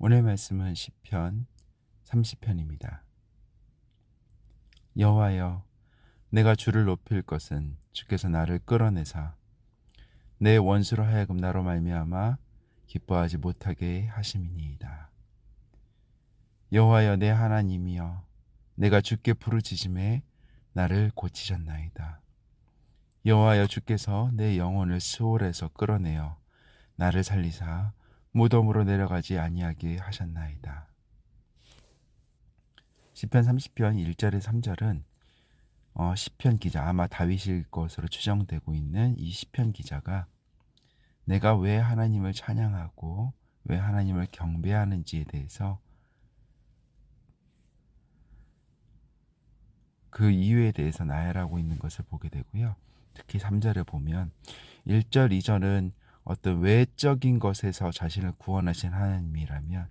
오늘 말씀은 시편 30편입니다. 여호와여 내가 주를 높일 것은 주께서 나를 끌어내사 내 원수로 하여금 나로 말미암아 기뻐하지 못하게 하심이니이다. 여호와여 내 하나님이여 내가 주께 부르짖음에 나를 고치셨나이다. 여호와여 주께서 내 영혼을 수월에서 끌어내어 나를 살리사 무덤으로 내려가지 아니하게 하셨나이다. 시편 30편 1절에 3절은 어, 시편 기자 아마 다윗일 것으로 추정되고 있는 이 시편 기자가 내가 왜 하나님을 찬양하고 왜 하나님을 경배하는지에 대해서 그 이유에 대해서 나열하고 있는 것을 보게 되고요. 특히 3절에 보면 1절, 2절은 어떤 외적인 것에서 자신을 구원하신 하나님이라면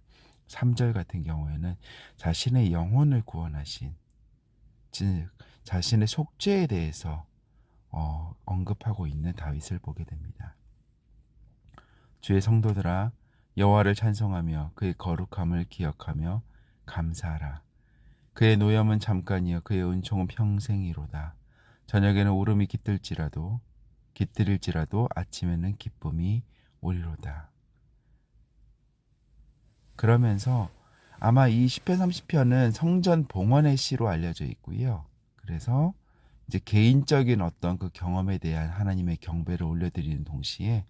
3절 같은 경우에는 자신의 영혼을 구원하신 즉 자신의 속죄에 대해서 어, 언급하고 있는 다윗을 보게 됩니다. 주의 성도들아 여호와를 찬송하며 그의 거룩함을 기억하며 감사하라. 그의 노염은 잠깐이요 그의 은총은 평생이로다. 저녁에는 울음이 깃들지라도 깃들일지라도 아침에는 기쁨이 오리로다. 그러면서 아마 이 10편 30편은 성전 봉헌의 시로 알려져 있고요. 그래서 이제 개인적인 어떤 그 경험에 대한 하나님의 경배를 올려드리는 동시에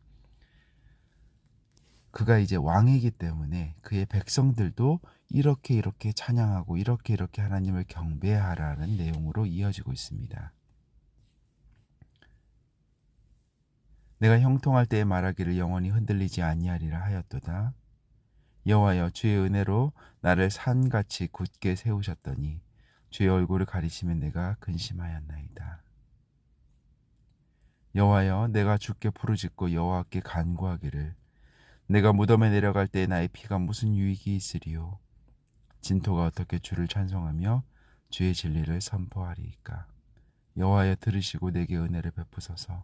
그가 이제 왕이기 때문에 그의 백성들도 이렇게 이렇게 찬양하고 이렇게 이렇게 하나님을 경배하라는 내용으로 이어지고 있습니다. 내가 형통할 때에 말하기를 영원히 흔들리지 아니하리라 하였도다. 여호와여 주의 은혜로 나를 산같이 굳게 세우셨더니 주의 얼굴을 가리시면 내가 근심하였나이다. 여호와여 내가 주께 부르짖고 여호와께 간구하기를 내가 무덤에 내려갈 때 나의 피가 무슨 유익이 있으리요 진토가 어떻게 주를 찬송하며 주의 진리를 선포하리이까 여호와여 들으시고 내게 은혜를 베푸소서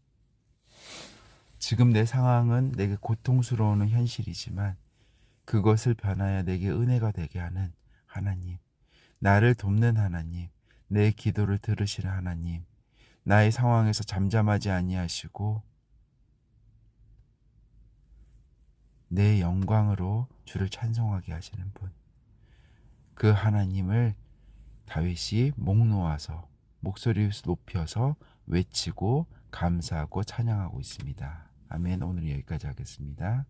지금 내 상황은 내게 고통스러운 현실이지만 그것을 변하여 내게 은혜가 되게 하는 하나님, 나를 돕는 하나님, 내 기도를 들으시는 하나님, 나의 상황에서 잠잠하지 아니하시고 내 영광으로 주를 찬송하게 하시는 분. 그 하나님을 다윗이 목 놓아서 목소리 높여서 외치고 감사하고 찬양하고 있습니다. 아멘. 오늘 여기까지 하겠습니다.